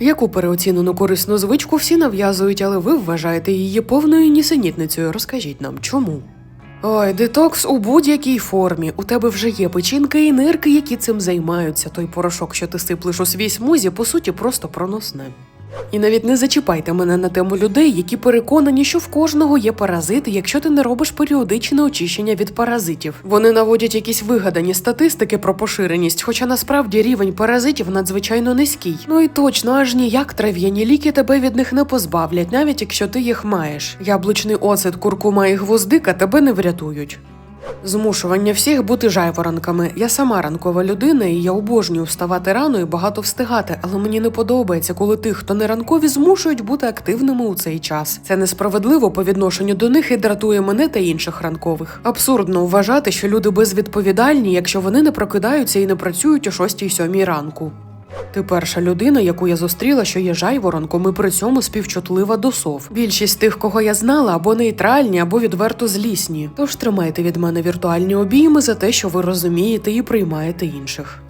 Яку переоцінену корисну звичку всі нав'язують, але ви вважаєте її повною нісенітницею. Розкажіть нам, чому? Ой, детокс у будь-якій формі. У тебе вже є печінки і нирки, які цим займаються. Той порошок, що ти сиплеш у свій смузі, по суті, просто проносне. І навіть не зачіпайте мене на тему людей, які переконані, що в кожного є паразити, якщо ти не робиш періодичне очищення від паразитів. Вони наводять якісь вигадані статистики про поширеність, хоча насправді рівень паразитів надзвичайно низький. Ну і точно аж ніяк трав'яні ліки тебе від них не позбавлять, навіть якщо ти їх маєш. Яблучний оцет, куркума і гвоздика тебе не врятують. Змушування всіх бути жайворонками. Я сама ранкова людина, і я обожнюю вставати рано і багато встигати, але мені не подобається, коли тих, хто не ранкові, змушують бути активними у цей час. Це несправедливо по відношенню до них і дратує мене та інших ранкових. Абсурдно вважати, що люди безвідповідальні, якщо вони не прокидаються і не працюють о 6-7 ранку. Ти перша людина, яку я зустріла, що є жайворонком і при цьому співчутлива до сов. Більшість тих, кого я знала, або нейтральні, або відверто злісні. Тож тримайте від мене віртуальні обійми за те, що ви розумієте і приймаєте інших.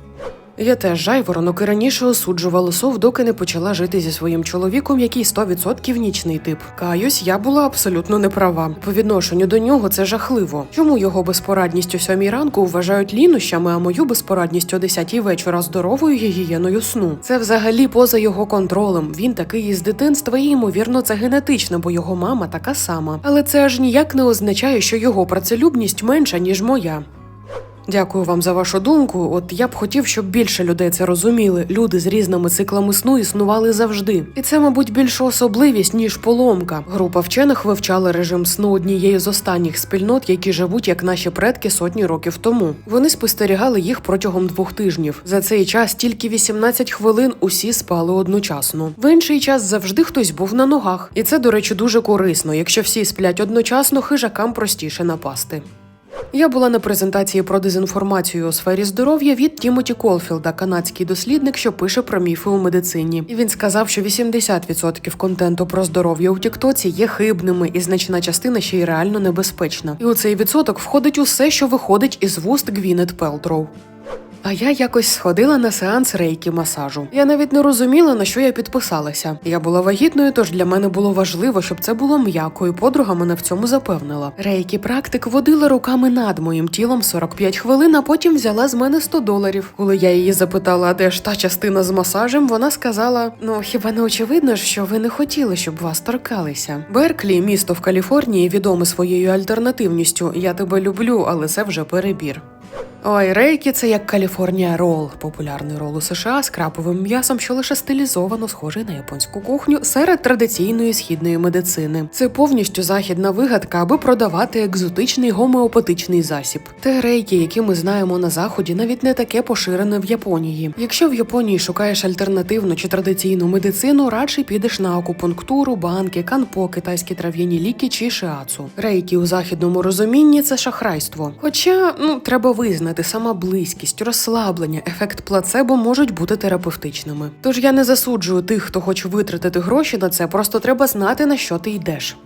Я теж жайворонок і раніше осуджувала сов, доки не почала жити зі своїм чоловіком, який 100% нічний тип. Каюсь, я була абсолютно неправа. По відношенню до нього це жахливо. Чому його безпорадність о сьомій ранку вважають лінощами, а мою безпорадність о 10 вечора здоровою гігієною сну? Це взагалі поза його контролем. Він такий із дитинства, і ймовірно, це генетично, бо його мама така сама. Але це аж ніяк не означає, що його працелюбність менша ніж моя. Дякую вам за вашу думку. От я б хотів, щоб більше людей це розуміли. Люди з різними циклами сну існували завжди. І це, мабуть, більша особливість, ніж поломка. Група вчених вивчала режим сну однієї з останніх спільнот, які живуть як наші предки сотні років тому. Вони спостерігали їх протягом двох тижнів. За цей час тільки 18 хвилин усі спали одночасно. В інший час завжди хтось був на ногах. І це, до речі, дуже корисно. Якщо всі сплять одночасно, хижакам простіше напасти. Я була на презентації про дезінформацію у сфері здоров'я від Тімоті Колфілда, канадський дослідник, що пише про міфи у медицині. І він сказав, що 80% контенту про здоров'я у Тіктоці є хибними, і значна частина ще й реально небезпечна. І у цей відсоток входить усе, що виходить із вуст Гвінет Пелтроу. А я якось сходила на сеанс рейкі масажу. Я навіть не розуміла, на що я підписалася. Я була вагітною, тож для мене було важливо, щоб це було м'яко, і подруга мене в цьому запевнила. Рейкі практик водила руками над моїм тілом 45 хвилин, а потім взяла з мене 100 доларів. Коли я її запитала, де ж та частина з масажем, вона сказала: Ну хіба не очевидно що ви не хотіли, щоб вас торкалися? Берклі, місто в Каліфорнії, відоме своєю альтернативністю. Я тебе люблю, але це вже перебір. Ой, рейкі це як Каліфорнія рол, популярний рол у США з краповим м'ясом, що лише стилізовано схожий на японську кухню серед традиційної східної медицини. Це повністю західна вигадка, аби продавати екзотичний гомеопатичний засіб. Те рейкі, які ми знаємо на заході, навіть не таке поширене в Японії. Якщо в Японії шукаєш альтернативну чи традиційну медицину, радше підеш на акупунктуру, банки, канпо, китайські трав'яні ліки чи шиацу. Рейкі у західному розумінні це шахрайство. Хоча ну треба визнати, сама близькість, розслаблення, ефект плацебо можуть бути терапевтичними. Тож я не засуджую тих, хто хоче витратити гроші на це, просто треба знати на що ти йдеш.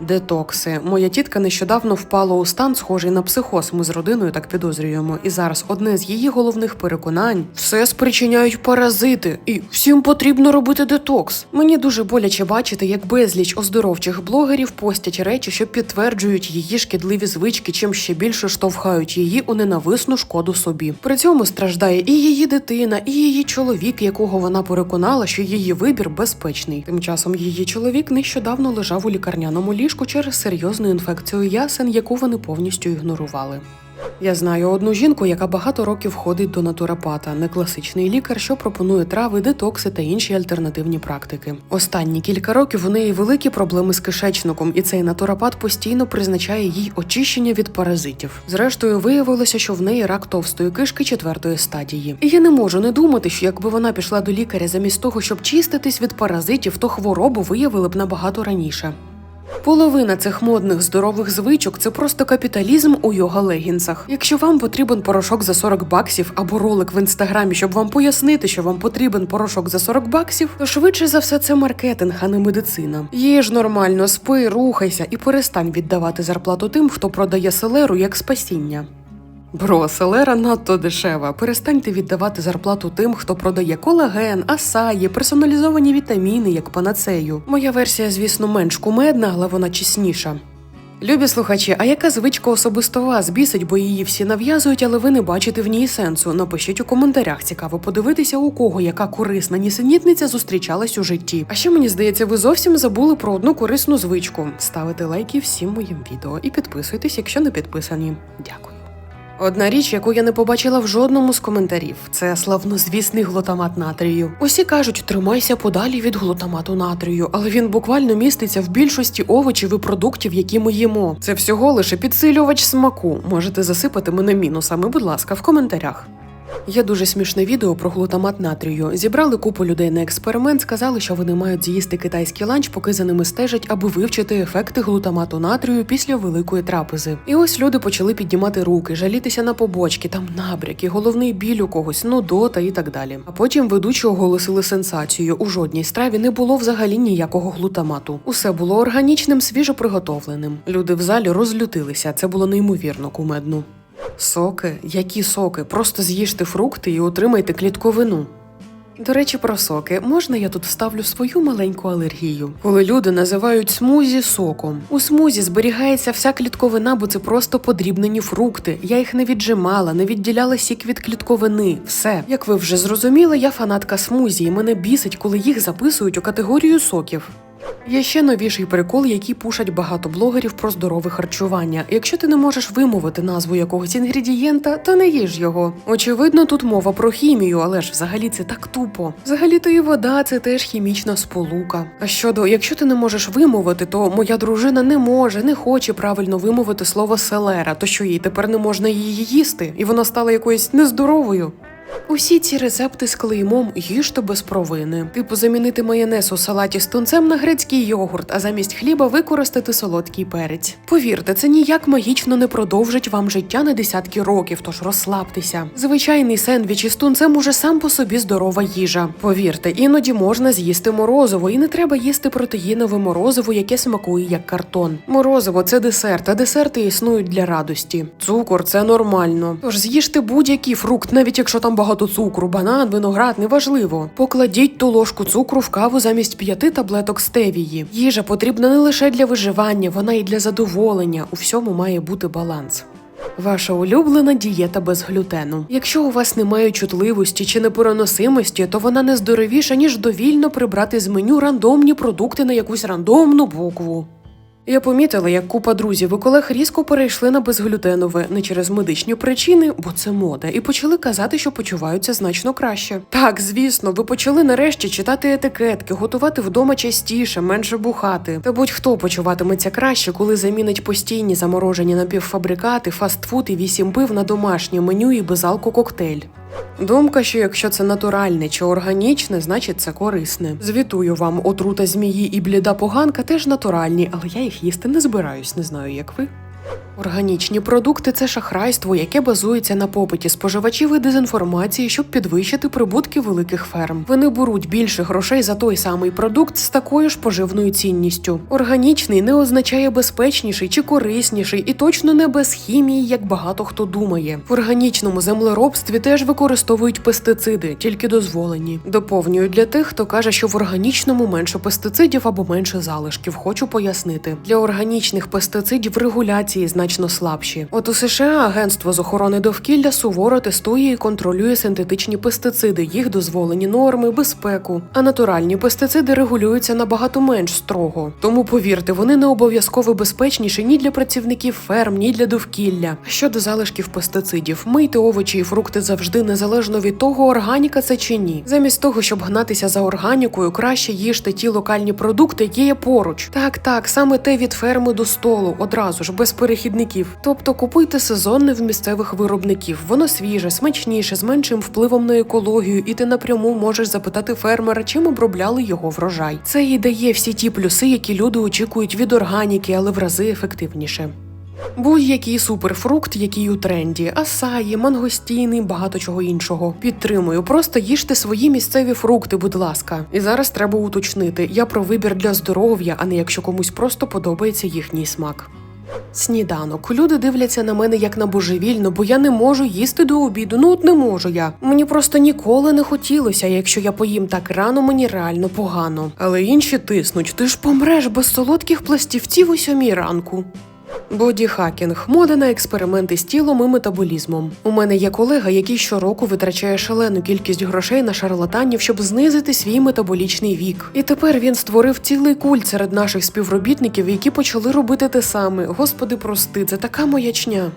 Детокси. Моя тітка нещодавно впала у стан, схожий на психоз. Ми з родиною так підозрюємо. І зараз одне з її головних переконань все спричиняють паразити, і всім потрібно робити детокс. Мені дуже боляче бачити, як безліч оздоровчих блогерів постять речі, що підтверджують її шкідливі звички, чим ще більше штовхають її у ненависну шкоду собі. При цьому страждає і її дитина, і її чоловік, якого вона переконала, що її вибір безпечний. Тим часом її чоловік нещодавно лежав у лікарняному ліжку через серйозну інфекцію ясен, яку вони повністю ігнорували. Я знаю одну жінку, яка багато років ходить до натуропата, не класичний лікар, що пропонує трави, детокси та інші альтернативні практики. Останні кілька років у неї великі проблеми з кишечником, і цей натуропат постійно призначає їй очищення від паразитів. Зрештою, виявилося, що в неї рак товстої кишки четвертої стадії. І я не можу не думати, що якби вона пішла до лікаря замість того, щоб чиститись від паразитів, то хворобу виявили б набагато раніше. Половина цих модних здорових звичок це просто капіталізм у йога легінсах. Якщо вам потрібен порошок за 40 баксів або ролик в інстаграмі, щоб вам пояснити, що вам потрібен порошок за 40 баксів, то швидше за все це маркетинг, а не медицина. Їж нормально, спи, рухайся і перестань віддавати зарплату тим, хто продає селеру як спасіння. Бро, селера надто дешева. Перестаньте віддавати зарплату тим, хто продає колаген, асаї, персоналізовані вітаміни як панацею. Моя версія, звісно, менш кумедна, але вона чесніша. Любі слухачі, а яка звичка особисто вас бісить, бо її всі нав'язують, але ви не бачите в ній сенсу? Напишіть у коментарях. Цікаво подивитися, у кого яка корисна нісенітниця зустрічалась у житті. А ще мені здається, ви зовсім забули про одну корисну звичку: ставити лайки всім моїм відео і підписуйтесь, якщо не підписані. Дякую. Одна річ, яку я не побачила в жодному з коментарів, це славнозвісний глутамат натрію. Усі кажуть, тримайся подалі від глутамату натрію, але він буквально міститься в більшості овочів і продуктів, які ми їмо. Це всього лише підсилювач смаку. Можете засипати мене мінусами, будь ласка, в коментарях. Є дуже смішне відео про глутамат натрію. Зібрали купу людей на експеримент, сказали, що вони мають з'їсти китайський ланч, поки за ними стежать, аби вивчити ефекти глутамату натрію після великої трапези. І ось люди почали піднімати руки, жалітися на побочки, там набряки, головний біль у когось, нудота і так далі. А потім ведучі оголосили сенсацію. У жодній страві не було взагалі ніякого глутамату. Усе було органічним, свіжоприготовленим. Люди в залі розлютилися. Це було неймовірно кумедно. Соки? Які соки? Просто з'їжте фрукти і отримайте клітковину. До речі, про соки можна я тут вставлю свою маленьку алергію, коли люди називають смузі соком. У смузі зберігається вся клітковина, бо це просто подрібнені фрукти. Я їх не віджимала, не відділяла сік від клітковини. Все, як ви вже зрозуміли, я фанатка смузі, і мене бісить, коли їх записують у категорію соків. Є ще новіший прикол, який пушать багато блогерів про здорове харчування. Якщо ти не можеш вимовити назву якогось інгредієнта, то не їж його. Очевидно, тут мова про хімію, але ж взагалі це так тупо. Взагалі то і вода це теж хімічна сполука. А щодо, якщо ти не можеш вимовити, то моя дружина не може, не хоче правильно вимовити слово селера, то що їй тепер не можна її їсти, і вона стала якоюсь нездоровою. Усі ці рецепти з клеймом їжте без провини. Типу замінити майонез у салаті з тунцем на грецький йогурт, а замість хліба використати солодкий перець. Повірте, це ніяк магічно не продовжить вам життя на десятки років, тож розслабтеся. Звичайний сендвіч із тунцем уже сам по собі здорова їжа. Повірте, іноді можна з'їсти морозиво, і не треба їсти протеїнове морозиво, яке смакує як картон. Морозиво це десерт, а десерти існують для радості. Цукор це нормально. Тож з'їжте будь-який фрукт, навіть якщо там багато цукру, банан, виноград, неважливо. Покладіть ту ложку цукру в каву замість п'яти таблеток стевії. Їжа потрібна не лише для виживання, вона і для задоволення. У всьому має бути баланс. Ваша улюблена дієта без глютену. Якщо у вас немає чутливості чи непереносимості, то вона не здоровіша, ніж довільно прибрати з меню рандомні продукти на якусь рандомну букву. Я помітила, як купа друзів і колег різко перейшли на безглютенове не через медичні причини, бо це мода, і почали казати, що почуваються значно краще. Так, звісно, ви почали нарешті читати етикетки, готувати вдома частіше, менше бухати. Та будь-хто почуватиметься краще, коли замінить постійні заморожені напівфабрикати, фастфуд і вісім пив на домашнє меню і безалко коктейль. Думка, що якщо це натуральне чи органічне, значить це корисне. Звітую вам, отрута змії і бліда поганка теж натуральні, але я їх їсти не збираюсь, не знаю, як ви. Органічні продукти це шахрайство, яке базується на попиті споживачів і дезінформації, щоб підвищити прибутки великих ферм. Вони беруть більше грошей за той самий продукт з такою ж поживною цінністю. Органічний не означає безпечніший чи корисніший, і точно не без хімії, як багато хто думає. В органічному землеробстві теж використовують пестициди, тільки дозволені. Доповнюю для тих, хто каже, що в органічному менше пестицидів або менше залишків. Хочу пояснити. Для органічних пестицидів регуляції значно слабші. От у США Агентство з охорони довкілля суворо тестує і контролює синтетичні пестициди, їх дозволені норми, безпеку. А натуральні пестициди регулюються набагато менш строго. Тому повірте, вони не обов'язково безпечніші ні для працівників ферм, ні для довкілля. Щодо залишків пестицидів, мийте овочі і фрукти завжди незалежно від того, органіка це чи ні. Замість того, щоб гнатися за органікою, краще їжте ті локальні продукти, які є поруч. Так, так, саме те від ферми до столу, одразу ж без перехідників. Тобто купуйте сезонне в місцевих виробників. Воно свіже, смачніше, з меншим впливом на екологію, і ти напряму можеш запитати фермера, чим обробляли його врожай. Це і дає всі ті плюси, які люди очікують від органіки, але в рази ефективніше. Будь-який суперфрукт, який у тренді, асаї, мангостіни, багато чого іншого. Підтримую, просто їжте свої місцеві фрукти, будь ласка. І зараз треба уточнити: я про вибір для здоров'я, а не якщо комусь просто подобається їхній смак. Сніданок. Люди дивляться на мене як на божевільну, бо я не можу їсти до обіду. Ну от не можу я. Мені просто ніколи не хотілося. Якщо я поїм так рано, мені реально погано. Але інші тиснуть. Ти ж помреш без солодких пластівців у сьомій ранку. Бодіхакінг мода на експерименти з тілом і метаболізмом. У мене є колега, який щороку витрачає шалену кількість грошей на шарлатанів, щоб знизити свій метаболічний вік. І тепер він створив цілий культ серед наших співробітників, які почали робити те саме. Господи, прости, це така маячня.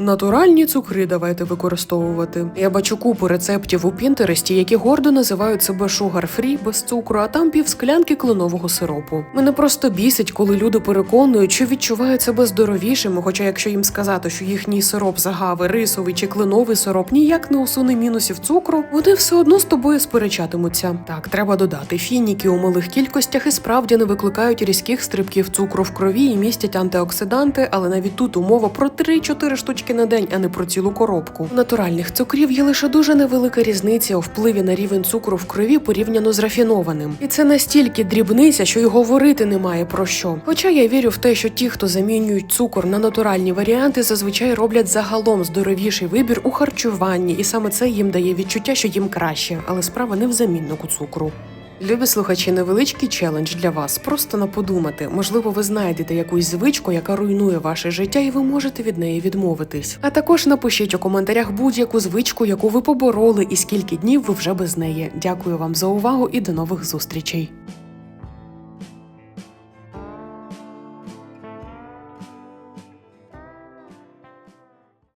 Натуральні цукри давайте використовувати. Я бачу купу рецептів у Пінтересті, які гордо називають себе шугар-фрі без цукру, а там пів склянки кленового сиропу. Мене просто бісить, коли люди переконують, що відчувають себе здоровішими. Хоча, якщо їм сказати, що їхній сироп загави, рисовий чи кленовий сироп ніяк не усуне мінусів цукру, вони все одно з тобою сперечатимуться. Так, треба додати, фініки у малих кількостях і справді не викликають різких стрибків цукру в крові і містять антиоксиданти, але навіть тут умова про 3-4 штучки на день, а не про цілу коробку. У натуральних цукрів є лише дуже невелика різниця у впливі на рівень цукру в крові порівняно з рафінованим. І це настільки дрібниця, що й говорити немає про що. Хоча я вірю в те, що ті, хто замінюють цукор на натуральні варіанти, зазвичай роблять загалом здоровіший вибір у харчуванні, і саме це їм дає відчуття, що їм краще, але справа не в заміннику цукру. Любі слухачі, невеличкий челендж для вас. Просто на подумати. Можливо, ви знайдете якусь звичку, яка руйнує ваше життя, і ви можете від неї відмовитись. А також напишіть у коментарях будь-яку звичку, яку ви побороли, і скільки днів ви вже без неї. Дякую вам за увагу і до нових зустрічей.